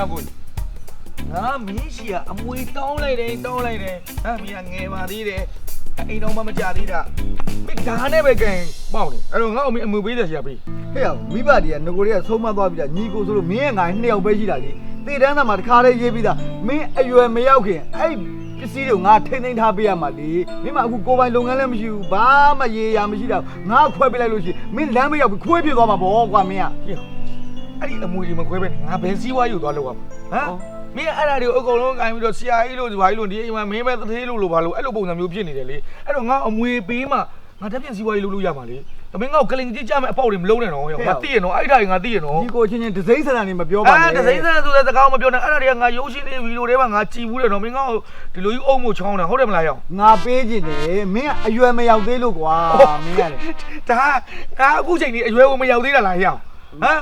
တယ်မင်းကြီးရောက်ကိုငါမင်းရှိကအမွေတောင်းလိုက်တယ်တောင်းလိုက်တယ်ဟာမင်းကငယ်ပါသေးတယ်အိမ်တော်မှမကြသေးတာမင်းဒါနဲ့ပဲကန်ပေါက်တယ်အဲ့တော့ငါ့အမေအမွေပေးတယ်ဆရာပေးဟဲ့အောင်မိဘတွေကငကိုတွေကဆုံးမသွားပြီလားညီကိုဆိုလို့မင်းရဲ့ငါနှစ်ယောက်ပဲရှိတာလေတေတန်းသားမှာတခါလေးရေးပြီးသားမင်းအရွယ်မရောက်ခင်အဲ့ပစ္စည်းတွေငါထိမ့်သိမ်းထားပေးရမှာလေမင်းမအခုကိုယ်ပိုင်လုပ်ငန်းလည်းမရှိဘူးဘာမှရေရာမရှိတာငါခွဲပေးလိုက်လို့ရှိရင်မင်းလမ်းမရောက်ဘူးခွေးပြသွားမှာပေါ့ကွာမင်းကဟေ့ အဲ့ဒီအမွေတွေမခွဲပဲငါဘယ်စည်းဝါးယူသွားလို့ရမှာဟမ်မင်းအဲ့ဒါတွေကိုအကုန်လုံးကင်ပြီးတော့ဆရာကြီးလို့ဒီဘာကြီးလို့ဒီအိမ်မှာမင်းပဲတသေးလို့လို့ဘာလို့အဲ့လိုပုံစံမျိုးဖြစ်နေတယ်လေအဲ့တော့ငါအမွေပေးမှငါတက်ပြန်စည်းဝါးကြီးလုပ်လို့ရမှာလေဒါမင်းငါ့ကိုကလင်ကြီးကြမဲ့အပေါက်တွေမလုံးနဲ့တော့ဟေ့ငါသိရနော်အဲ့ဒါတွေငါသိရနော်ညီကိုချင်းချင်းဒစိမ့်ဆန်ဆန်နေမပြောပါနဲ့အဲ့ဒစိမ့်စံဆိုတဲ့စကားမပြောနဲ့အဲ့ဒါတွေကငါရုပ်ရှင်တွေဗီဒီယိုတွေမှာငါကြည်ဘူးတယ်နော်မင်းငါ့ကိုဒီလိုကြီးအုံမို့ချောင်းတာဟုတ်တယ်မလားရောင်ငါပေးခြင်းတယ်မင်းကအရွယ်မရောက်သေးလို့ကွာမင်းကလေဒါငါအခုချိန်ကြီးအရွယ်ကိုမရောက်သေးတာလားဟေ့ဟမ်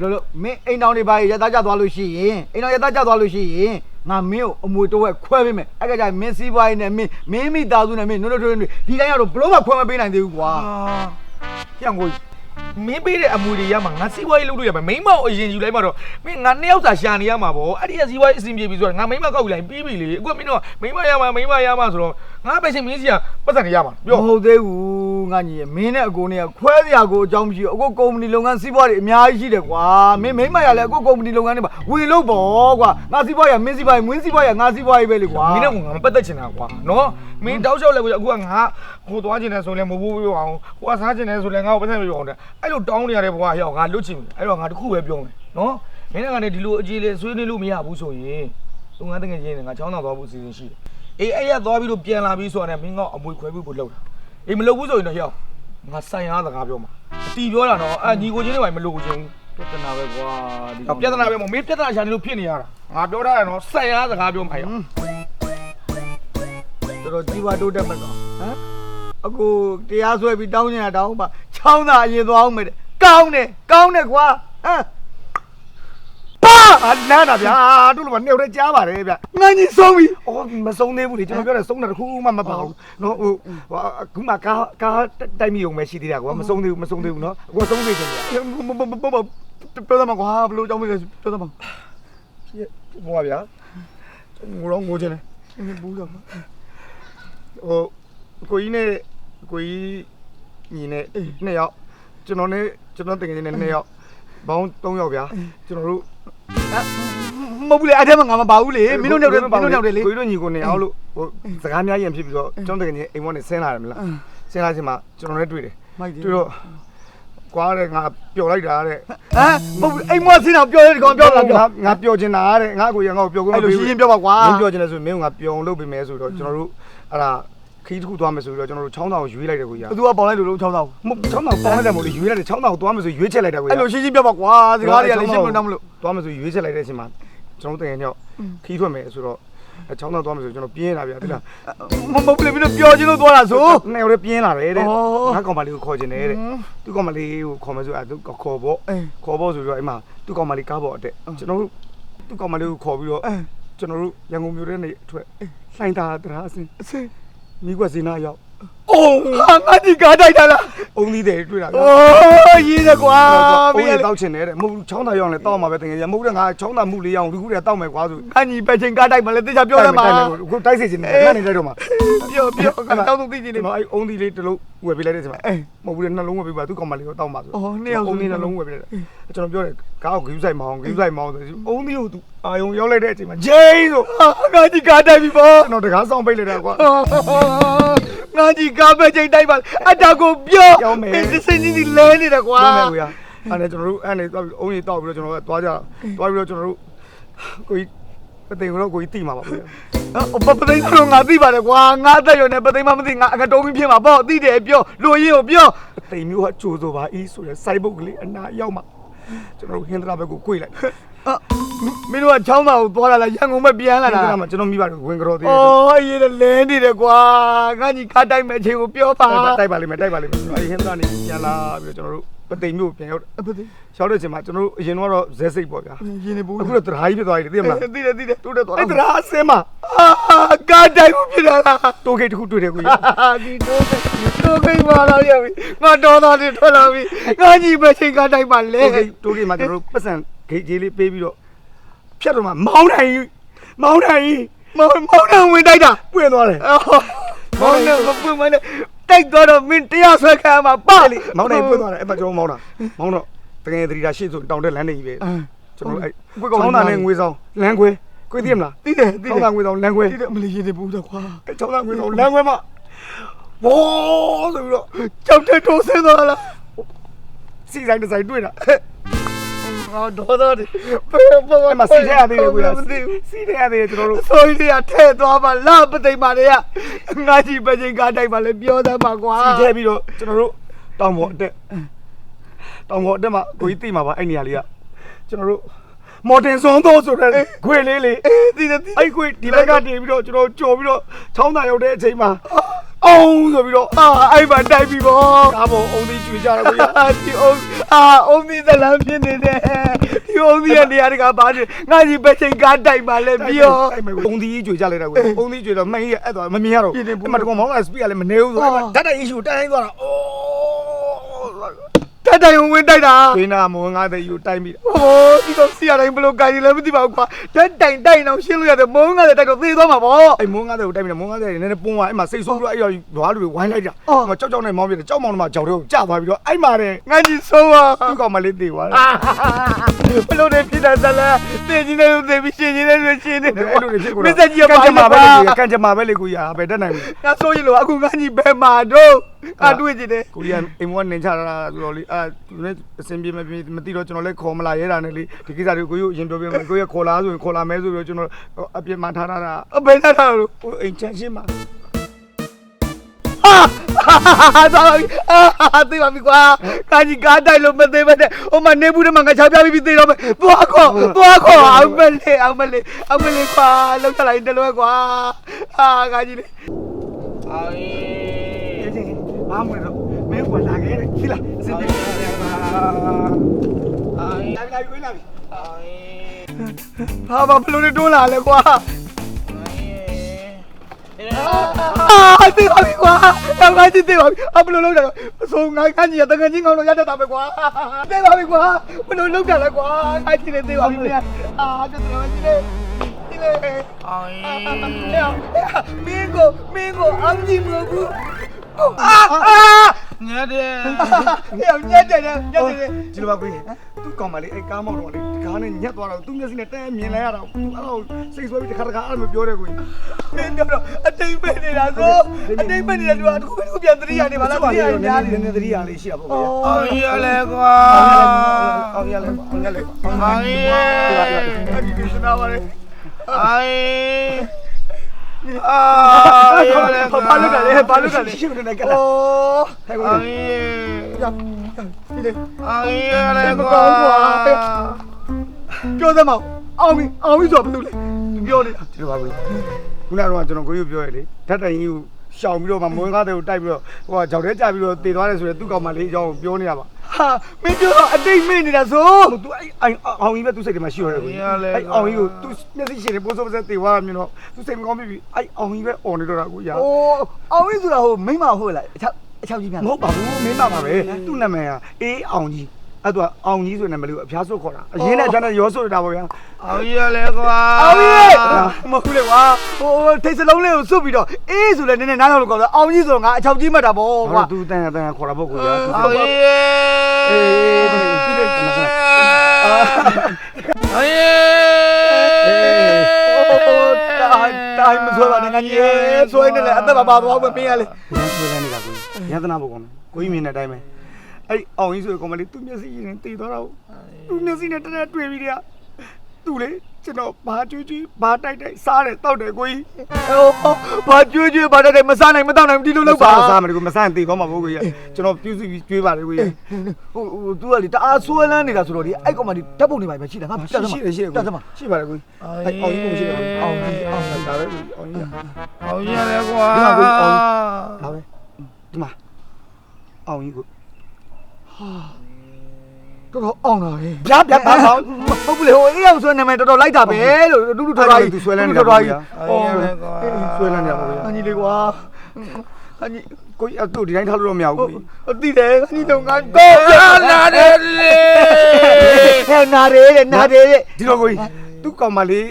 လို့လို့မင်းအိမ်တောင်တွေပါရသားကြသွားလို့ရှိရင်အိမ်တောင်ရသားကြသွားလို့ရှိရင်ငါမင်းကိုအမွေတော့ခွဲပေးမယ်အဲ့ကကြမင်းစီးပွားရေးနဲ့မင်းမင်းမိသားစုနဲ့မင်းနုံနုံထွေးထွေးဒီတိုင်းကတော့ဘလို့မှခွဲမပေးနိုင်သေးဘူးကွာဟေ့ကို မင်းပေးတဲ့အမွေတွေရမှာငါစီးပွားရေးလုပ်လို့ရမှာမိန်းမောင်အရင်ယူလိုက်မှာတော့မင်းငါနှစ်ယောက်စာရှာနေရမှာဗောအဲ့ဒီကစီးပွားရေးအဆင်ပြေပြီဆိုတော့ငါမိန်းမကောက်ယူလိုက်ပြီးပြီလေအခုကမင်းတို့ကမိန်းမရမှာမိန်းမရမှာဆိုတော့ငါပဲချင်းမင်းစီကပတ်စံနေရမှာမပြောဟုတ်သေးဘူးငါညီမင်းနဲ့အကိုနဲ့ခွဲစရာကိုအကြောင်းမရှိဘူးအကိုကုမ္ပဏီလုပ်ငန်းစီးပွားတွေအများကြီးရှိတယ်ကွာမင်းမိမရလဲအကိုကုမ္ပဏီလုပ်ငန်းတွေပါဝင်လို့ပေါ့ကွာငါစီးပွားရမင်းစီးပွားရမင်းစီးပွားရငါစီးပွားရေးပဲလေကွာမင်းနဲ့ကငါမပတ်သက်ချင်တာကွာနော်မင်းတောက်လျှောက်လဲကိုအခုကငါဟိုသွားချင်တယ်ဆိုလဲမဟုတ်ဘူးပြောအောင်ဟိုကစားချင်တယ်ဆိုလဲငါ့ကိုပတ်သက်မပြောအောင်တဲ့အဲ့လိုတောင်းနေရတဲ့ဘဝဟေ့ငါလွတ်ချင်ပြီအဲ့တော့ငါတခုပဲပြောမယ်နော်မင်းနဲ့ကနေဒီလိုအကြီးလေးဆွေးနေလို့မရဘူးဆိုရင်လုပ်ငန်းတကယ်ချင်းငါချောင်းတော်သွားဖို့အစီအစဉ်ရှိတယ်အေးအဲ့ရသွားပြီးတော့ပြန်လာပြီးဆိုတာနဲ့မင်းကအမွေခွဲပြီးဖို့လုပ်တာအေးမလုပ်ဘူးဆိုရင်တော့ဟေ့ငါဆိုင်ရစကားပြောမှာအတီပြောတာနော်အာညီကိုချင်းတွေပါမလုပ်ချင်ဘူးပြဿနာပဲကွာဒီ။ပြဿနာပဲမဟုတ်မင်းပြဿနာရှာနေလို့ဖြစ်နေရတာ။ငါပြောထားရနော်ဆက်ရစကားပြောမှာရတော်တော်ကြီးပွားတိုးတက်မှာကွာဟမ်အကိုတရားဆွဲပြီးတောင်းနေတာတောင်းပါ ချောင်းသာအရင်သွားအောင်မယ်တဲ့ကောင်းတယ်ကောင်းတယ်ကွာဟမ်ပါအနန်းတာဗျာတို့လိုမနေတော့ကြားပါတယ်ဗျ။ငါကြီးဆုံးပြီအော်မဆုံးသေးဘူးလေကျွန်တော်ပြောတယ်ဆုံးတာတစ်ခုမှမပါဘူး။နော်ဟိုအခုမှကားကားတိုက်မိုံပဲရှိသေးတာကွာမဆုံးသေးဘူးမဆုံးသေးဘူးနော်။အခုဆုံးသေးတယ်ဗျာမမမမပြောသမှာကွာဘလို့ကြောင်းမလဲပြောသမှာ။ဟိုပါဗျာ။ငိုတော့ငိုချင်တယ်ဘူးတော့။ဟိုကိုကြီးနဲ့ကိုကြီး ညီနဲ့နှစ်ယောက်ကျွန်တော်နဲ့ကျွန်တော်တကယ်ချင်းနဲ့နှစ်ယောက်ဘောင်း၃ယောက်ဗျာကျွန်တော်တို့မဟုတ်ဘူးလေအဲ့ထဲမှာငါမပါဘူးလေမင်းတို့ညောက်တယ်မင်းတို့ညောက်တယ်လေကိုကြီးတို့ညီကိုနေအောင်လို့ဟိုစကားများရင်ဖြစ်ပြီးတော့ကျွန်တော်တကယ်ချင်းအိမ်မောနဲ့ဆင်းလာတယ်မလားဆင်းလာချိန်မှာကျွန်တော်နဲ့တွေ့တယ်မိုက်တယ်တွေ့တော့ကွာတဲ့ငါပျော်လိုက်တာတဲ့ဟမ်မဟုတ်ဘူးအိမ်မဆင်းအောင်ပြောတယ်ဒီကောင်ပြောတာပြောငါငါပျော်ချင်တာတဲ့ငါကိုရငါ့ကိုပျော်ခွင့်အဲ့လိုရှင်းရှင်းပြောပါကွာမင်းပျော်ချင်တယ်ဆိုရင်မင်းကငါပျော်အောင်လုပ်ပေးမယ်ဆိုတော့ကျွန်တော်တို့အဲ့ဒါ ခီးတစ်ခုသွားမယ်ဆိုပြီးတော့ကျွန်တော်တို့ချောင်းတောင်ကိုရွေးလိုက်တယ်ကိုကြီးဘသူကပေါင်လိုက်လို့လုံးချောင်းသားမဟုတ်ချောင်းတောင်ပေါင်းလိုက်တယ်မို့လေရွေးလိုက်တယ်ချောင်းတောင်ကိုသွားမယ်ဆိုရွေးချက်လိုက်တယ်ကိုကြီးအဲ့လိုရှင်းရှင်းပြောပါကွာဒီကားတွေကလည်းရှင်းမလို့မလို့သွားမယ်ဆိုရွေးချက်လိုက်တဲ့အချိန်မှာကျွန်တော်တို့တကယ်ညောက်ခီးထွက်မယ်ဆိုတော့ချောင်းတောင်သွားမယ်ဆိုကျွန်တော်ပြင်းလာဗျာတိလားမမဟုတ်ဘူးလေမင်းတို့ပြောချင်းလို့သွားတာဆို နှစ်ယောက်တည်းပြင်းလာတယ်တဲ့ဩငါကောင်မလေးကိုခေါ်ချင်တယ်တဲ့သူကောင်မလေးကိုခေါ်မယ်ဆိုအဲ့သူခေါ်ဖို့အေးခေါ်ဖို့ဆိုတော့အဲ့မှာသူကောင်မလေးကားပေါ်အတက်ကျွန်တော်တို့သူကောင်မလေးကိုခေါ်ပြီးတော့အေးကျွန်တော်တို့ရန်ကုန်မြို့ထဲနေအထွက်လှိုင်းတာတရားအစင်အစေး မိကွက်စင်းနာရောက် အိုးဟာငါဒီကားတိုက်တာလားအုံသီးတယ်တွေ့တာအိုးရေးတယ်ကွာမမင်းင်းရကတောက်ချင်တယ်တဲ့မဟုတ်ဘူးချောင်းသားရောက်ရင်လည်းတောက်မှာပဲတင်ငယ်ရမဟုတ်တဲ့ငါချောင်းသားမှုလေးရအောင်ဒီခုတည်းတောက်မယ်ကွာဆိုအညီပဲချင်းကားတိုက်မလဲတေချာပြောရမှာခုတိုက်စေချင်တယ်ခဏနေတိုက်တော့မှာပြောပြောတောင်းတုံးသိချင်နေကျွန်တော်အဲ့အုံသီးလေးတစ်လုံးဝယ်ပေးလိုက်တဲ့အချိန်မှာအေးမဟုတ်ဘူးလေနှလုံးဝယ်ပေးပါသူကောင်မလေးကိုတောက်မှာဆိုအော်နှစ်ယောက်ဆိုအုံသီးနှလုံးဝယ်ပေးလိုက်တယ်ကျွန်တော်ပြောတယ်ကားကိုဂယူးဆိုင်မအောင်ဂယူးဆိုင်မအောင်ဆိုအုံသီးကိုသူအာယုံရောက်လိုက်တဲ့အချိန်မှာဂျိန်းဆိုငါဒီကားတိုက်ပြီပေါ့ကျွန်တော်တကားဆောင်ပိတ်လိုက်တာကွာ ငါဒီကားပဲချင်းတိုက်ပါအတာကိုပြောပြောမယ်ဒီစင်းကြီးလဲနေတယ်ကွာ ပြောမယ်ကိုရအဲ့ဒါကျွန်တော်တို့အဲ့နေသွားပြီးအုံးကြီးတောက်ပြီးတော့ကျွန်တော်ကသွားကြသွားပြီးတော့ကျွန်တော်တို့ကိုကြီးပသိမ်ကတော့ကိုကြီးတိမှာပါဗျာပပသိန်းဆိုငါသိပါတယ်ကွာငါအသက်ရွယ်နေပသိန်းမမသိငါအကတုံးကြီးဖြစ်မှာပေါ့သိတယ်ပြောလူရင်းကိုပြောပသိမ်မျိုးကကြိုးဆိုပါအီးဆိုတဲ့စိုက်ဘုတ်ကလေးအနာရောက်မှကျွန်တော်တို့ဟင်္ဒရာဘက်ကို꿰လိုက် မင်းတို့ကချောင်းသားကိုသွားလာလားရန်ကုန်ပဲပြန်လာဟင်္ဒတာရာမှာကျွန်တော်မိပါတယ်ဝင်ကြော်သေးတယ်အော်ရေးတယ်လဲနေတယ်ကွာငါကြီးကားတိုက်မဲ့အချိန်ကိုပြောပါတိုက်ပါလိမ့်မယ်တိုက်ပါလိမ့်မယ်အဲ့ဒီဟင်္ဒရာနေပြန်လာပြီးတော့ကျွန်တော်တို့ပသိမ်မြို့ပြန်ရောက်တယ်အပတိရောက်တဲ့အချိန်မှာကျွန်တော်တို့အရင်တော့ဇက်စိတ်ပေါ့ဗျာရင်းနေဘူးအခုတော့တရာကြီးဖြစ်သွားပြီသိမလားသိတယ်သိတယ်တိုးတက်သွားအဲ့တရာအစင်းမှာ အာကာတိုင်မှုဖြစ်တာလားတိုးဂိတ်တစ်ခုတွေ့တယ်ကိုကြီးအာဒီတိုးတိုးခိတ်ပါလာရပြီငါတော်တော်လေးထွက်လာပြီငါကြီးပဲချိန်ကာတိုင်ပါလေတိုးဂိတ်တိုးဂိတ်မှာကျွန်တော်တို့ပတ်စံဂိတ်ကြီးလေးပေးပြီးတော့ဖြတ်တော့မှမောင်းနိုင်ကြီးမောင်းနိုင်ကြီးမောင်မောင်နဲ့ဝင်တိုက်တာပွင့်သွားတယ်မောင်နဲ့မပွင့်မနဲ့တိုက်တော့တော့မင်းတရားဆွဲခံမှာပါလေမောင်းနိုင်ပွင့်သွားတယ်အဲ့မှာကျွန်တော်မောင်းတာမောင်းတော့တကယ်သတိထားရှေ့ဆိုတောင်တက်လမ်းနေကြီးပဲကျွန်တော်အဲ့ချောင်းသားနဲ့ငွေဆောင်လမ်းခွဲ ကိုသိမလားသိတယ်သိချောင်းတယ်သားငွေဆောင်လမ်းခွဲသိတယ်မလေးရင်းနေဘူးတော့ကွာချောင်းသားငွေဆောင်လမ်းခွဲမှာဘောဆိုပြီးတော့ကြောက်တဲ့တိုးဆင်းသွားလားစီဆိုင်တစ်ဆိုင်တွေ့တာငါတော်တော်ဒီဘယ်ဘောအဲ့မှာစီထဲရသေးတယ်ကိုရမသိဘူးစီထဲရသေးတယ်ကျွန်တော်တို့ဆိုရီရထဲ့သွားပါလာပသိမ်ပါလေကငါကြီးပဲချိန်ကာတိုင်ပါလေပြောသမ်းပါကွာစီထဲပြီးတော့ကျွန်တော်တို့တောင်ပေါ်အတက်တောင်ပေါ်အတက်မှာကိုကြီးသိမှာပါအဲ့နေရာလေးကကျွန်တော်တို့ မော်တင်စွန်သောဆိုတဲ့ခွေလေးလေးအေးသိတယ်သိတယ်အဲ့ခွေဒီဘက်ကနေပြီးတော့ကျွန်တော်ကြော်ပြီးတော့ချောင်းသာရောက်တဲ့အချိန်မှာအောင်ဆိုပြီးတော့အာအဲ့မှာတိုက်ပြီဗောကားပေါ်အုံးသေးကျွေကြတာကိုကြီးအာဒီအုံးအာအုံးဒီသလန်းဖြစ်နေတယ်ဒီအုံးဒီရဲ့နေရာတကဘာနေငါကြီးပဲချိန်ကာတိုင်ပါလေပြောအဲ့မဲ့အုံးသေးကျွေကြလိုက်တာကိုအုံးသေးကျွေတော့မှန်ကြီးအဲ့တော့မမြင်ရတော့ပြင်းနေဘူးအဲ့မှာတကောင်မောင်းလာစပီကလည်းမနေဘူးဆိုအော်အဲ့မှာဓာတ်တိုင် issue တိုင်းတိုင်းသွားတာအိုး တက်တိုင်ဝင်တိုက်တာဒေနာမောငါတဲ့ယူတိုင်းပြီးဟိုဒီတော့စီရတိုင်းဘလို့ကြိုင်လဲမသိပါဘူးကွာတက်တိုင်တိုင်အောင်ရှင်းလို့ရတယ်မုန်းငါတဲ့တိုက်တော့သေသွားမှာဗောအဲ့မောငါတဲ့ကိုတိုင်းပြီးမောငါတဲ့နည်းနည်းပုံသွားအဲ့မှာစိတ်ဆိုးပြီးတော့အဲ့ရောဘာလူတွေဝိုင်းလိုက်တာအော်အဲ့မှာကြောက်ကြောက်နဲ့မောင်းပြီးတော့ကြောက်မောင်းတော့မှကြောက်တော့ကြာသွားပြီးတော့အဲ့မှာတဲ့ငါကြီးဆုံးอ่ะသူ့ကောင်မလေးတေသွားတယ်ဘလို့နေဖြစ်တာဇလားသေကြီးနေလို့သေပြီးရှင်းကြီးနေလို့ရှင်းနေတယ်အဲ့လိုတွေဖြစ်ကုန်မစ္စကြီးကပါကြမှာမှာပဲပဲလေလေကန်ကြမှာပဲလေကိုကြီးဟာပဲတက်နိုင်ဘူးငါဆိုရင်လို့အခုငါကြီးဘယ်မှာတော့အတွေ့ကြည့်တယ်ကိုကြီးကအိမ်မောနေချတာဆိုတော့လေအာသူလည်းအစင်ပြေမပြေမသိတော့ကျွန်တော်လည်းခေါ်မလာရဲတာနဲ့လေဒီကိစ္စတွေကိုကိုကြီးရင်ပြောပြမယ်ကိုကြီးခေါ်လာဆိုရင်ခေါ်လာမဲဆိုပြီးတော့ကျွန်တော်အပြစ်မှထားတာအဘယ်နဲ့ထားလို့ကိုအိမ်ချမ်းရှင်းမှာဟာသာပြီအာသိပါပြီကွာကာကြီးကားတိုက်လို့မသေးပါနဲ့ဟိုမှာနေဘူးတမငါချောက်ပြပြီးသေးတော့မယ်သွားခေါ်သွားခေါ်အောင်မလေးအောင်မလေးအောင်မလေးကွာလောက်ချလိုက်တယ်လို့ကွာအာကာကြီးလေ ဘာမှမလုပ်မင်းကလာခဲ့တယ်ခိလားအစင်ပြေလာလာပြီလာပြီဟာဘာဘလို့နေတွန်းလာလဲကွာအာသိပါပြီကွာတော့ငါကြည့်သိပါပြီအဘလို့လောက်တာအစိုးငါခန်းကြီးရတကယ်ချင်းကောင်းလို့ရတတ်တာပဲကွာသိပါပြီကွာဘလို့လောက်တာလဲကွာငါကြည့်နေသိပါပြီအာပြတ်တယ်ကြည့်လေကြည့်လေမင်းကိုမင်းကိုအမ်ကြီးမဟုတ်ဘူး အာအာညက်တယ်ဟဲ့ညက်တယ်ညက်တယ်ဒီလိုပါကိုသူ့ကောင်မလေးအဲ့ကားမောက်တော့လေဒီကားနဲ့ညက်သွားတော့သူ့မျက်စိနဲ့တဲမြင်လိုက်ရတာသူအဲ့လိုစိတ်ဆွဲပြီးတစ်ခါတစ်ခါအဲ့လိုပြောတယ်ကိုမင်းတို့တော့အတိတ်ပဲနေတာဆိုအတိတ်ပဲနေတဲ့လူကတခုခုပြန်သတိရနေပါလားသတိရနေများနေနည်းနည်းသတိရလေးရှိရပါဘောအောင်ရလဲကွာအောင်ရလဲအောင်ရလဲအောင်ရအဒီရှင်နာပါလေအောင် အာရလဲကွာဘာလို့ကလဲဘာလို့ကလဲရှိနေကအိုးဟဲ့ကိုအောင်ရကြောက်ဒီလေအောင်ရလဲကွာပြောသမောင်းအောင်ပြီအောင်ပြီဆိုတော့ဘယ်လိုလဲပြောနေတာဒီလိုပါကိုခုနကတော့ကျွန်တော်ကိုကြီးပြောရလေဓာတ်တိုင်ကြီးကိုရှောင်ပြီးတော့မှမွေးကားတွေကိုတိုက်ပြီးတော့ဟိုကကြောက်တဲကြပြီးတော့တည်သွားတယ်ဆိုရင်သူ့ကောင်မလေးအကြောင်းပြောနေရပါ ဟာမင်းပြောတော့အတိတ်မေ့နေတာဆို ဟို तू အဲ့အောင်ကြီးပဲသူစိတ်ထဲမှာရှိရတယ်ကိုအဲ့အောင်ကြီးကို तू မျက်စိရှိတယ်ပိုးစိုးပါစတည်သွားမြင်တော့ तू စိတ်မကောင်းပြီအဲ့အောင်ကြီးပဲអော်နေတော့တာကိုရ အိုးအောင်ပြီဆိုတာဟိုမိမဟုတ်လားအချောက်အချောက်ကြီးများ မဟုတ်ပါဘူးမင်းပါပါပဲသူ့နာမည်ကအေးအောင်ကြီး အဲ့သူကအောင်ကြီးဆိုတဲ့နာမည်လေးကိုအဖျားဆုတ်ခေါ်တာအရင်နဲ့အထက်နဲ့ရောဆုတ်တာပေါ့ဗျာအောင်ရလဲကွာအောင်ကြီးမဟုတ်လေကွာဟိုထိတ်စလုံးလေးကိုဆုတ်ပြီးတော့အေးဆိုလဲနည်းနည်းနားထောင်လို့ခေါ်တော့အောင်ကြီးဆိုတော့ငါအချောက်ကြီးမှတ်တာပေါ့ကွာသူတန်ရတန်ရခေါ်တာပေါ့ကွာအောင်ကြီးအေးဒီလိုဖြစ်နေအောင်ကြီးတိုင်းမဆွဲပါနဲ့ငါကြီးဆွဲနေလေအသက်ပါပါသွားမပင်းရလေဆွဲနေနေတာကိုရသနာပေါ့ကောင်းကိုကြီးမြင်တဲ့အတိုင်းပဲ အဲ့အောင်ကြီးဆိုတဲ့ကောင်မလေးသူ့မျက်စိရင်တည်သွားတော့သူ့မျက်စိနဲ့တည်းတွေ့ပြီးတဲ့သူ့လေကျွန်တော်ဘာကြွေးကြွေးဘာတိုက်တိုက်စားတယ်တောက်တယ်ကိုကြီးဟိုဘာကြွေးကြွေးဘာတက်တယ်မစားနိုင်မတော့နိုင်ဒီလိုလုပ်ပါစားမယ်ကိုမစားရင်တည်သွားမှာပေါ့ကိုကြီးကျွန်တော်ပြုစုပြီးကြွေးပါတယ်ကိုကြီးဟိုဟို तू ကလေတအားဆွဲလန်းနေတာဆိုတော့ဒီအဲ့ကောင်မဒီဓာတ်ပုံတွေပါပဲရှိတယ်ငါရှိရှိတယ်ရှိတယ်တက်စမရှိပါတယ်ကိုအဲ့အောင်ကြီးကိုရှိတယ်အောင်ကြီးအောင်ကြီးဒါပဲကိုအောင်ကြီးအောင်ရလဲကွာဒါပဲဒီမှာအောင်ကြီးကို တော်တော်အောင်တာပဲဗျာဗျာဘာဘာဟုတ်ပြီလေဟိုအေးအောင်ဆိုနာမည်တော်တော်လိုက်တာပဲလို့တူတူတော်တော်ကြီးသူဆွဲလန်းနေတာတော်တော်ကြီးအေးလေကွာဆွဲလန်းနေတာပေါ့ဗျာအညီလေးကွာအညီကိုကြီးအတူဒီတိုင်းထားလို့တော့မရဘူးကိုကြီးအတိတယ်အညီတော့ငါကောလာတယ်လေဟဲ့နာတယ်တဲ့နာတယ်တဲ့ဒီတော့ကိုကြီးသူ့ကောင်မလေး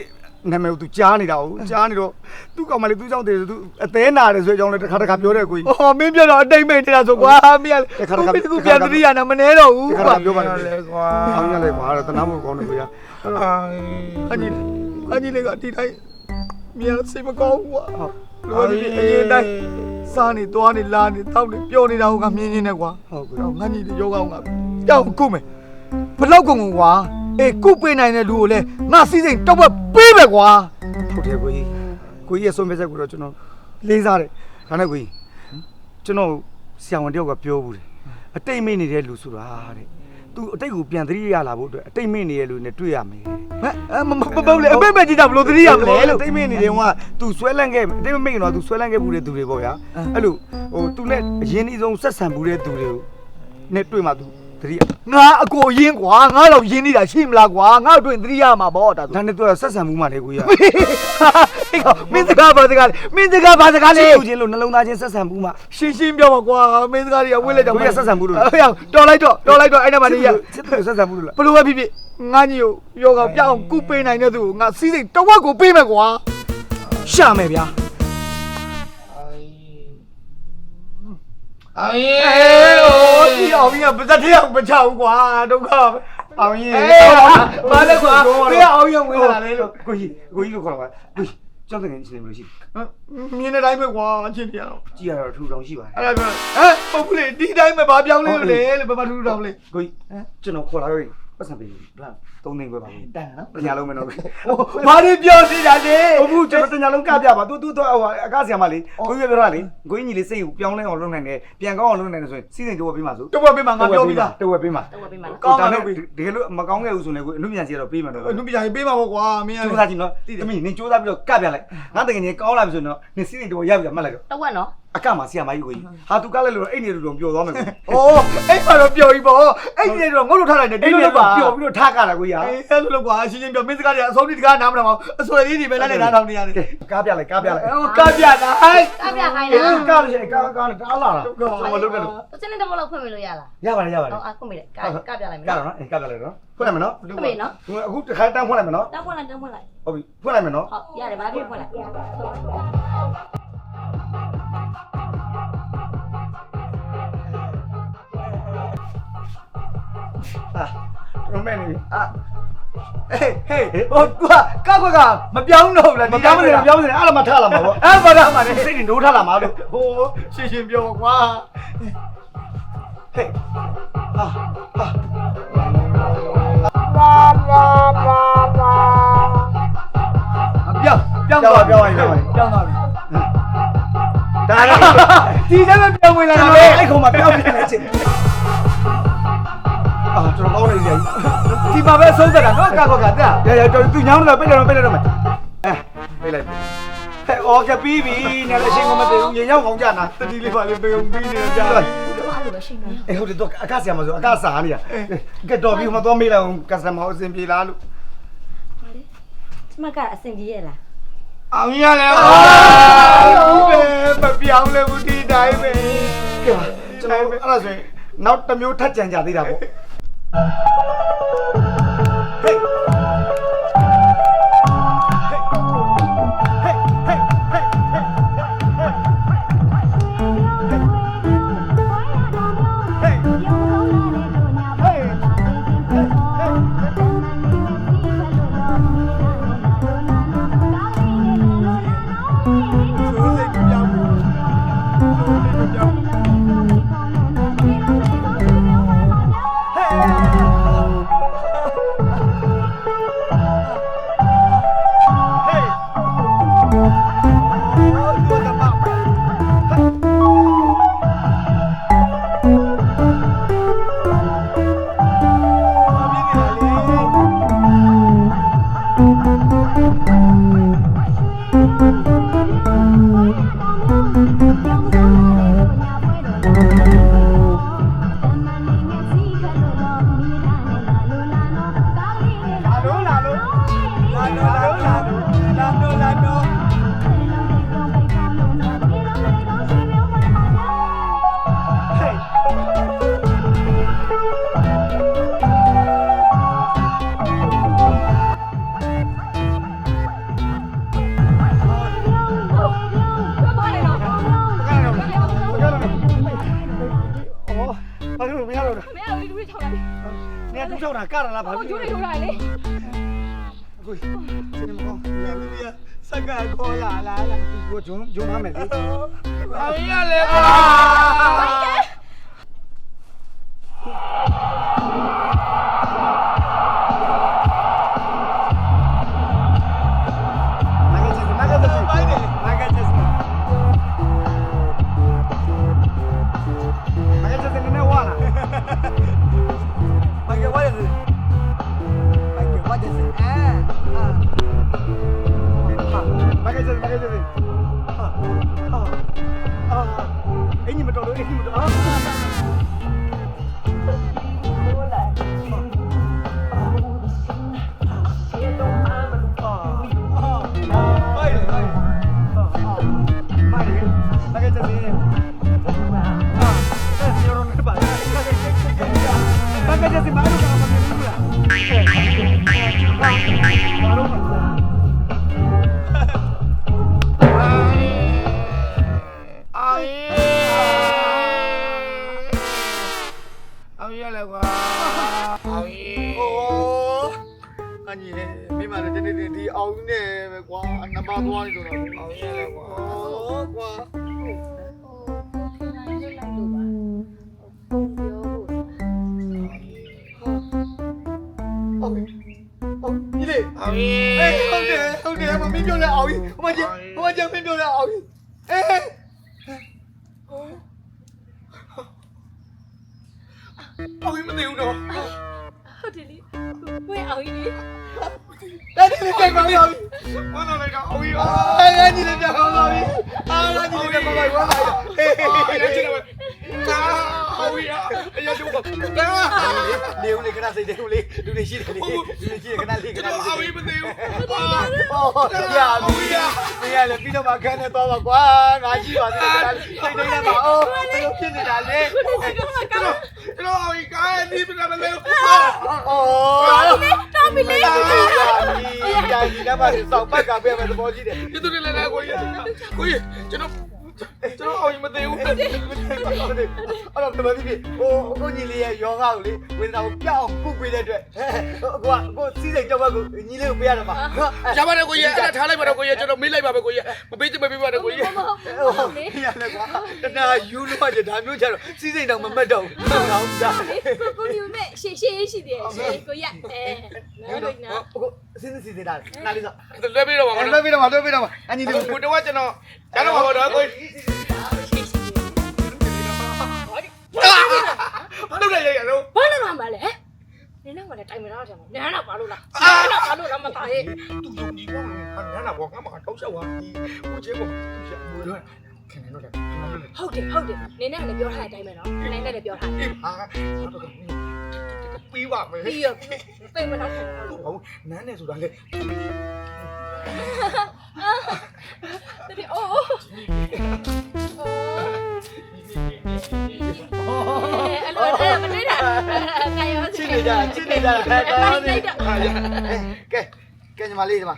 နာမည်ကိုသူကြားနေတာဟုတ်ကြားနေတော့သူ့ကောင်မလေးသူ့ကြောင့်တည်းသူအသေးနာတယ်ဆိုတဲ့အကြောင်းလည်းတစ်ခါတစ်ခါပြောတယ်ကိုကြီးဟောမင်းပြတော့အတိတ်မိတ်နေတာဆိုကွာမင်းကတခါတခါမင်းကပြန်တတိယနာမနေတော့ဘူးဒီခါကွာပြောပါလေလေကွာအောင်ရလေကွာတနာမို့ကောင်းတယ်ကိုကြီးအညီအညီလေးကဒီတိုင်းမြန်စိတ်မကောင်းဘူးကွာလောဒီအရင်တိုင်းစားနေသွားနေလာနေတောက်နေပြောနေတာဟုတ်ကမြင်းရင်းနဲ့ကွာဟုတ်ကဲ့တော့ငါညီယောဂအောင်ကကြောက်ကုမယ်ဘလောက်ကုန်ကွာ အေးကုပေးနိုင်တဲ့လူကိုလဲငါစီးစိမ်တော့ပေးပဲကွာဟုတ်တယ်ကိုကြီးကိုကြီးရဲ့ဆုံးဖြတ်ချက်ကိုတော့ကျွန်တော်လေးစားတယ်ဒါနဲ့ကိုကြီးကျွန်တော်ဆရာဝန်တယောက်ကပြောဘူးတယ်အတိတ်မိနေတဲ့လူဆိုတာတဲ့သူအတိတ်ကိုပြန်သတိရလာဖို့အတွက်အတိတ်မိနေတဲ့လူနဲ့တွေ့ရမယ်ဟမ်မမမပေါ့လေအမေမကြီးတာဘလို့သတိရမလဲလို့တိတ်မိနေတယ်ကသူဆွဲလန့်ခဲ့အတိတ်မိကတော့သူဆွဲလန့်ခဲ့ဘူးတဲ့သူတွေပေါ့ဗျာအဲ့လိုဟိုသူနဲ့အရင်အဆုံးဆက်ဆံဘူးတဲ့သူတွေကိုနဲ့တွေ့မှသူ သတိရငါအကိုရင်းကွာငါတော့ရင်းနေတာရှိမလားကွာငါတို့သတိရမှာပေါ့ဒါဆိုဒါနဲ့သူကဆက်ဆံမှုမှလေကိုကြီးကဟေးကောင်မင်းစကားဘာစကားလဲမင်းစကားဘာစကားလဲလူချင်းလို့နှလုံးသားချင်းဆက်ဆံမှုမှရှင်းရှင်းပြောပါကွာမင်းစကားတွေကဝေးလိုက်တော့ကိုကြီးကဆက်ဆံမှုလို့ဟေးကောင်တော်လိုက်တော့တော်လိုက်တော့အဲ့ဒါမှနေရစစ်သူဆက်ဆံမှုလို့လားဘလို့ပဲဖြစ်ဖြစ်ငါညီကိုယောဂပြောင်းကုပေးနိုင်တဲ့သူကိုငါစီးစိမ်တဝက်ကိုပေးမယ်ကွာရှာမယ်ဗျာ အေးအေးဟိုဒီအောင်ကြီးကပါဇက်ထအောင်မချဘူးကွာဒုက္ခပဲအောင်ရင်အေးဘာလဲကွာဖေးအောင်ရုံဝင်လာလေလို့ကိုကြီးကိုကြီးလို့ခေါ်ပါကိုကြီးကျောင်းတကယ်ချင်းလို့ရှိမြင်တဲ့တိုင်းပဲကွာအချင်းတရားတော့ကြည်ရတော့ထူတောင်ရှိပါတယ်အဲ့ဒါပြောဟမ်ပုတ်ကလေးဒီတိုင်းပဲဘာပြောင်းလဲလို့လေလို့ဘာမှထူးတော့မလဲကိုကြီးကျွန်တော်ခေါ်လာရင်ပတ်စံပေးဗလား သုံးသိန်းပဲပါဘူးတန်နော်တညာလုံးမယ်နော်ဘာတွေပြောနေတာလဲဟုတ်ဘူးကျွန်တော်တညာလုံးကပြပါ तू तू တော့အကားဆရာမလေးကိုကြီးပြောတာလေကိုကြီးညီလေးစိတ်ကိုပြောင်းလဲအောင်လုပ်နိုင်တယ်ပြန်ကောင်းအောင်လုပ်နိုင်တယ်ဆိုရင်စီစဉ်တော့ပေးပါစို့တဝက်ပေးမှာငါပြောပြီးသားတဝက်ပေးမှာတော့ဝယ်ပေးမှာနော်ကောင်းပါဒါတော့ပြီတကယ်လို့မကောင်းခဲ့ဘူးဆိုရင်ကိုအမှုပြန်စီတော့ပေးမှာတော့အနုပညာရေးပေးမှာပေါ့ကွာမင်းစူးစမ်းကြည့်နော်တမီးနင်စူးစမ်းပြီးတော့ကပ်ပြလိုက်ငါတကယ်ကြီးကောင်းလာပြီဆိုရင်တော့နင်စီစဉ်တော့ရပြီမှတ်လိုက်တော့တော့ဝက်နော် အကမှာဆရာမကြီးကိုကြီးဟာ तू ကလည်းလို့အဲ့နေလို့ပျော်သွားမယ်ကိုအိုးအဲ့မှာတော့ပျော်ပြီပေါ့အဲ့ဒီတော့ငုတ်လို့ထားလိုက်တယ်ဒီအဲ့လိုလိုလုပ်ပါပျော်ပြီးတော့ထားကြတာကိုကြီးဟာအေးအဲ့လိုလုပ်ကွာအရှင်းရှင်းပြောမင်းစကားတွေအဆုံးထိတကားနားမလာပါဘူးအဆွဲလေးတွေပဲလိုက်နေနားထောင်နေရတယ်ကားပြလိုက်ကားပြလိုက်ဟိုကပြတာဟိုင်းကပြခိုင်းအဲ့တာကားလို့ရှိရင်ကားကားနဲ့တားလာတာဒုက္ခပါကျွန်တော်လုပ်တယ်လို့တစင်းတမလောက်ဖွင့်ပေးလို့ရလားရပါတယ်ရပါတယ်ဟောအဖွင့်ပေးတယ်ကကပြလိုက်မယ်ကားနော်တော့နော်အေးကားပြလိုက်တော့ဖွင့်လိုက်မယ်နော်ဖွင့်ပေးနော်အခုတစ်ခါတန်းဖွင့်လိုက်မယ်နော်တောင်းဖွင့်လိုက်တောင်းဖွင့်လိုက်ဟုတ်ပြီဖွင့်လိုက်မယ်နော်ဟုတ်ရတယ်ဘာဖြစ်ဖွင့်လိုက် ဟာတော့မဲ့နေပြီအာဟေးဟေးဟိုကွာကောက်ကကမပြောင်းတော့ဘူးလားမပြောင်းမနေမပြောင်းမနေအဲ့ဒါမှထားလာမှာပေါ့အဲ့ဘာသာမှလည်းစိတ်တွေနိုးထားလာမှာလို့ဟိုရှင်းရှင်းပြောကွာဟေးဟာဟာပြောင်းပြောင်းပြောင်းပါပြောင်းပါပြောင်းပါပြောင်းသွားပြီဒါလည်းဒီထဲမှာပြောင်းဝင်လာကျွန်တာတော်ပဲအဲ့ခုံမှာပြောင်းနေတယ်ချင်း အာကျွန်တော်ကောင်းနေကြပြီဒီမှာပဲဆုံးသက်တာနော်ကောက်ကကတဲ့ရရတော်သူညောင်းနေတာပြည့်တယ်တော့ပြည့်တယ်တော့မယ်အဲပြည့်လိုက်ဟဲ့အော်ကပြီးပြီနဲ့လည်းအရှင်ကမတည်ဘူးညင်ရောက်အောင်ကြနာတတိလေးပါလေးပေုံပြီးနေတာကြာတော့အဲ့လိုပဲရှိနေအေးဟုတ်တယ်တော့အကဆရာမဆိုအကစားနေတာကဲတော်ပြီဟိုမှာသွားမေးလိုက်အောင်ကစတမာအဆင်ပြေလားလို့ကျမကအဆင်ပြေရဲ့လားအောင်ရလေအာဟုတ်ပဲမပြောင်းလဲဘူးဒီတိုင်းပဲကဲပါကျွန်တော်အဲ့ဒါဆိုရင်နောက်တစ်မျိုးထပ်ကြံကြသေးတာပေါ့ ဟေး တာကတာလားဘာဟိုဖြစ်ကျိုးတွေထိုးလိုက်လေကိုစနေမကောင်းလာမင်းစက်ကခေါ်လာလာလာသူကိုဂျုံဂျုံမမယ်လေအောင်ရလေကွာ ကွာအောင်ရ โอ้အညီမိမလည်းတနေ့ဒီအောင်နဲ့ပဲကွာနံပါတ်သွားနေတော့ အောင်ရလေကွာ โอ้ကွာ ဟုတ်ပြီဟုတ်ဒီလေ အောင်ရ အေးဟုတ်တယ်ဟုတ်တယ်မမင်းပြောလဲအောင်ကြီးဟိုမကျဟိုမကျမင်းပြောလဲအောင်ကြီးအေး အောင်ကြီးမသိဘူးတော့ဟုတ်တယ်လေဝဲအောင်ကြီးလေအဲ့ဒီလေးပြန်ကောင်းပါပြီဝမ်းတော်လိုက်တော့အောင်ရအဲ့အဲ့ဒီလေးပြန်ကောင်းပါပြီအားလားဒီလေးပြန်ကောင်းပါပြီဝမ်းပါဟေးဟေးအောင်ရဟေးချစ်တယ်ကာအောင်ရအရာတို့ကာလေဦးလေခဏစိတ်တယ်ဦးလေလူတွေရှိတယ်လေလူတွေရှိတယ်ခဏလေးခကျွန်ဏတော်အောင်ရလေးမသိဘူးဟောရပြီရမင်းရလေပြီးတော့မှခန်းနဲ့သွားပါကွာငါရှိပါသေးတယ်စိတ်တိုင်းနဲ့ပါအော်ဘယ်လိုဖြစ်နေတာလဲ ကျွန်တော်ကျွန်တော်အောင်ရကားရဒီပြမလဲအော်တော်ပြီလေတော်ပြီကြာဒီကမှစောက်ပတ်ကပြမယ်သဘောရှိတယ်ဒီတူလည်းလည်းကိုရကိုရကျွန်တော် ကျွန်တော်အောင်ရမသိဘူးအဲ့တော့ဘယ်ဖြစ်ဟိုအခုညီလေးရဲ့ယောဂကိုလေဝေဒနာကိုပြောင်းကုပေးတဲ့အတွက်ဟိုကကိုစီးစိတ်တော့ကိုညီလေးကိုပေးရတော့မှာရပါတယ်ကိုရအဲ့ဒါထားလိုက်ပါတော့ကိုရကျွန်တော်မေးလိုက်ပါပဲကိုရမပေးချင်မပေးပါနဲ့ကိုရဟိုရလဲကွာတနာယူလို့ကြဒါမျိုးကြတော့စီးစိတ်တော့မမတ်တော့ဘူးဟုတ်လားကိုကိုဒီမဲ့ရှေ့ရှေ့ရှိတယ်ရှေ့ကိုရအဲနော်လို့နော် ကိုစင်းစီသေးတာနားလေးစောလွှဲပေးတော့ပါအဲ့ကောလွှဲပေးတော့မှာလွှဲပေးတော့မှာအညီလေးကိုတော့ကျွန်တော်ကျတော့ပါတော့ကိုရှေ့ရှိတယ်ဘာလို့လဲရရတော့ဘာလို့လာမှာလဲနင်းတော့လည်းတိုင်မတော့တယ်နင်းတော့ဘာလို့လားနင်းတော့ဘာလို့လာမသားရဲ့သူယုံကြည်ပေါ့ငါနာဘောငါမတော့ရှောက်ပါဒီကိုချေကို ချက်မွေးတော့ခင်ဗျားတို့လည်းဟုတ်တယ်ဟုတ်တယ်နင်းနဲ့လည်းပြောထားတဲ့အတိုင်းပဲနော်နင်းနဲ့လည်းပြောထားတယ်ဟာတော့ပြီးပါမယ်ပြီးရောသိမတော့တယ်ဟုတ်နန်းနေဆိုတာလေတတိအိုးအိုးအဲ့လိုအဲ့မနေတာငါရောချစ်နေကြချစ်နေကြဟဲ့တော်နေတော့ဟာရကဲကဲညီမလေးဒီမှာ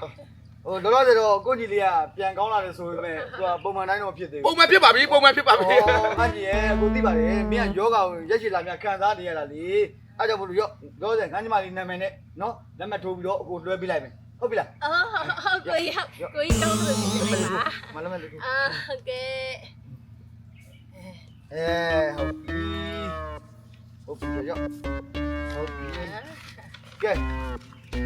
ဟိုလောလောဆယ်တော့ကိုညီလေးကပြန်ကောင်းလာတယ်ဆိုပေမဲ့သူကပုံမှန်တိုင်းတော့ဖြစ်သေးဘူးပုံမှန်ဖြစ်ပါပြီပုံမှန်ဖြစ်ပါပြီဟောအညီရဲ့ကိုသိပါတယ်မင်းကယောဂကိုရက်ချီလာမြခံစားနေရတာလေအဲ့ကြောင့်မလို့ရောလောဆယ်ငန်းညီမလေးနာမည်နဲ့နော်လက်မှတ်ထိုးပြီးတော့အကိုလွှဲပေးလိုက်မယ်ဟုတ်ပြီလားအော်ဟုတ်ကိုကြီးကိုကြီးတောင်းလို့ရှိတယ်လားမလက်မှတ်ထိုးအာဟုတ်ကဲ့အဲဟုတ်ပြီဟုတ်ပြီရောဟုတ်ပြီကဲ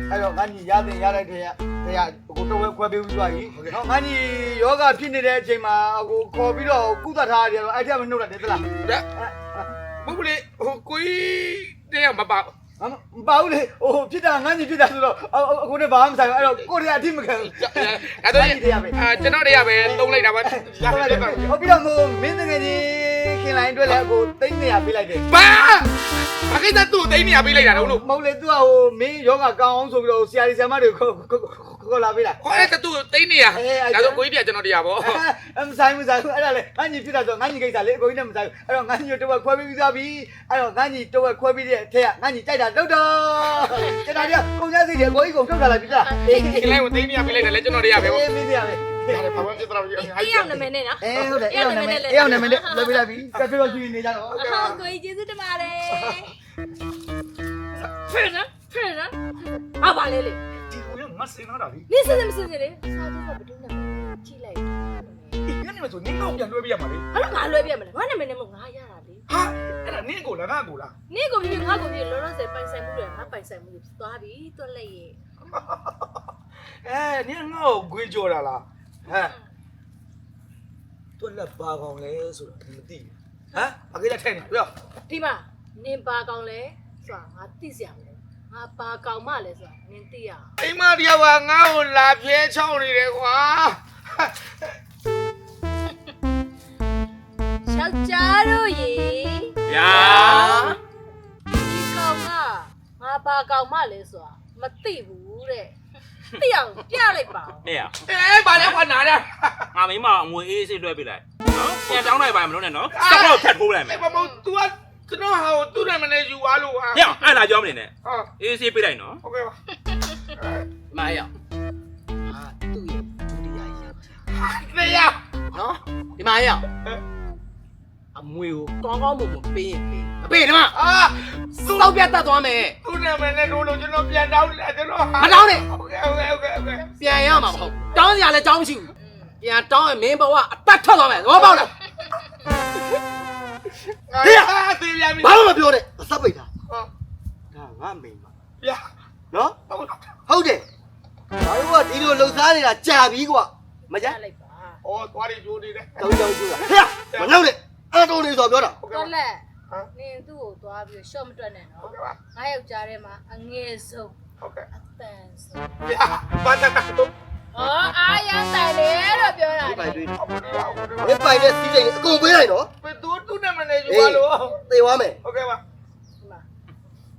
အဲ့တော့ငန်းညီရတဲ့ရတဲ့တဲ့တရားအကိုတော့ဝဲခွဲပေးပြီးသွားပြီနော်ငန်းညီယောဂဖြစ်နေတဲ့အချိန်မှာအကိုခေါ်ပြီးတော့ကုသထားရတယ်တော့အဲ့ထက်မနှုတ်ရတယ်သလားမဟုတ်လေဟိုကိုတဲ့မပါမမပါဘူးလေဟိုဖြစ်တာငန်းညီဖြစ်တာဆိုတော့အခုနဲ့ဘာမှမဆိုင်ဘူးအဲ့တော့ကိုရီးယားအထိမခံဘူးအဲ့တော့အာကျွန်တော်တည်းရပဲသုံးလိုက်တာပါရရတယ်ပါဟုတ်ပြီတော့မို့မင်းတကယ်ကြီး ခင်လိုင်းအတွက်လည်းအခုသိန်းနေရပေးလိုက်တယ်ဘာဘာကိစ္စသူ့သိနေရပေးလိုက်တာတော့လို့မဟုတ်လေ तू ကဟိုမင်းယောဂကောင်းအောင်ဆိုပြီးတော့ဆရာကြီးဆရာမတွေကိုခေါ်လာပေးလိုက်ဟောအဲ့တူသိနေရဒါဆိုကိုကြီးပြကျွန်တော်တရားပေါ့အမဆိုင်မဆိုင်ဘူးအဲ့ဒါလေငန်းကြီးဖြစ်တာဆိုငန်းကြီးကိစ္စလေအကိုကြီးနဲ့မဆိုင်ဘူးအဲ့တော့ငန်းကြီးတော့ခွဲပြီးသွားပြီအဲ့တော့ငန်းကြီးတော့ခွဲပြီးတဲ့အထက်ကငန်းကြီးကြိုက်တာတော့တော့ကျွန်တော်ကကုန်ကြစိတ်တွေအကိုကြီးကုန်ထုတ်တာလားပြလားအေးဒီလိုက်ကိုသိနေရပေးလိုက်တယ်လေကျွန်တော်တရားပဲပေါ့ အေးမင်းတရားပဲရ တယ်ဘာမှပြဿနာမရှိဘူးအေးရောက်နေမယ်နဲ့နော်အေးဟုတ်တယ်အေးအောင်နာမည်အေးအောင်နာမည်လေးလုပ်ပြလိုက်ပြီကတ်ပြောကြည့်နေကြတော့ဟုတ်ကိုကြီးကျေးဇူးတင်ပါတယ်ဖဲနော်ဖဲနော်ဟာပါလေလေဒီကိုရငါစင်လာတာလေနေစစမစစလေစာတော့ဘယ်သူနဲ့ကြည့်လိုက်ဒီညနေမှဆိုနင်းကောက်ပြန်လွှဲပြရမှာလေဘာလို့ငါလွဲပြမလဲငါနာမည်နဲ့မငါရတာလေဟာအဲ့ဒါနင်းကိုလားငါကိုလားနေကိုပြငါကိုပြလောလောဆယ်ပိုင်ဆိုင်မှုတွေငါပိုင်ဆိုင်မှုတွေသွားပြီတွက်လိုက်ရဲ့အဲနင်းငါ့ကိုဂွေးကြော်တာလား ဟမ်တွက်လက်ပါကောင်လဲဆိုတော့မသိဘူးဟမ်အကေးလက်ထဲနေပြောဒီမှာနင်ပါကောင်လဲဆိုတာငါသိစရာမလိုငါပါကောင်မလဲဆိုတာနင်သိရအောင်အိမ်မတရားကငါ့ကိုလာပြဲချောင်းနေတယ်ကွာယောက်ျားတို့ရေဗျာဒီကောင်ကငါပါကောင်မလဲဆိုတာမသိဘူးတဲ့ သိအောင်ပြလိုက်ပါဦး အေးရ အဲဘာလဲခွာနာတယ် ငါမိမအငွေအေးဆေးလွှဲပေးလိုက်နော်ပြန်တောင်းလိုက်ပါမလို့နဲ့နော်စက်တော့ဖြတ်ထိုးလိုက်မယ် ဘာမို့ तू ကကျွန်တော်ဟာကိုသူ့နာမည်နဲ့ယူသွားလို့ဟာ ဟဲ့အဲ့လာကြောင်းမနေနဲ့ ဟာ အေးဆေးပေးလိုက်နော် โอเคပါ မာရအာသူ့ရဲ့ဒုတိယယောက်ျား တရား နော်ဒီမာရ အမွေကိုကောင်းကောင်းမွန်မွန်ပေးရင်ပေးအပေးနော်အာသူ့တော့ပြတ်တတ်သွားမယ်သူ့နာမည်နဲ့တို့လို့ကျွန်တော်ပြန်တောင်းလာကျွန်တော်မတောင်းနဲ့ဟုတ်ကဲ့ဟုတ်ကဲ့ဟုတ်ကဲ့ဟုတ်ကဲ့ပြန်ရမှာမဟုတ်ဘူးတောင်းစရာလည်းတောင်းမရှိဘူးပြန်တောင်းရင်မင်းဘဝအပတ်ထွက်သွားမယ်သဘောပေါက်လားဟေ့သေပြန်ပြီဘာလို့မပြောနဲ့အသက်ပိတ်တာဟုတ်ဒါငါမိန်ပါပြနော်ဟုတ်တယ်ဘာလို့ကဒီလိုလှုပ်ရှားနေတာကြာပြီကွာမကြိုက်လိုက်ပါဩသွားရီဂျိုးနေတယ်တောင်းတောင်းကျူးတာဟေ့မလောက်နဲ့ အန်တိုနီဆိုပြောတာဟုတ်ကဲ့ပါတော်လက်ဟမ်နင်သူ့ကိုသွားပြီးရှော့မတွက်နဲ့နော်ဟုတ်ကဲ့ပါငါယောက်ျားထဲမှာအငယ်ဆုံးဟုတ်ကဲ့အတန်ဆုံးဟာဘာသာကတော့ဟောအာရန်တိုင်လေလို့ပြောတာဒီပိုင်တွေးအပေါ်လာဟုတ်ဒီကဲ့ပါပိုင်တဲ့စီးစိမ်အကုန်ပေးလိုက်နော်ဘယ်သူသူ့နာမည်နဲ့ယူပါလို့သေသွားမယ်ဟုတ်ကဲ့ပါဒီမှာ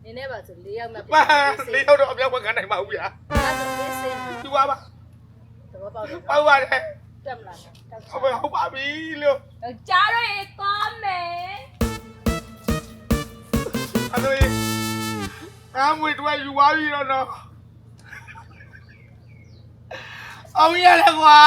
နင်နဲ့ပါဆို၄ယောက်မှပါလေးယောက်တော့အပြောင်းမခံနိုင်ပါဘူးဗျာဒါဆိုလေးစင် သူပါပါသဘောပေါက်တယ် ပေါ့ပါတယ် တက်မလားတက်ဟုတ်ပါဟုတ်ပါပြီလို့တော့ကြားရရင်ကောင်းမယ်အဲ့လိုအမွေတို့ယူသွားပြီတော့နော်အောင်ရတယ်ကွာ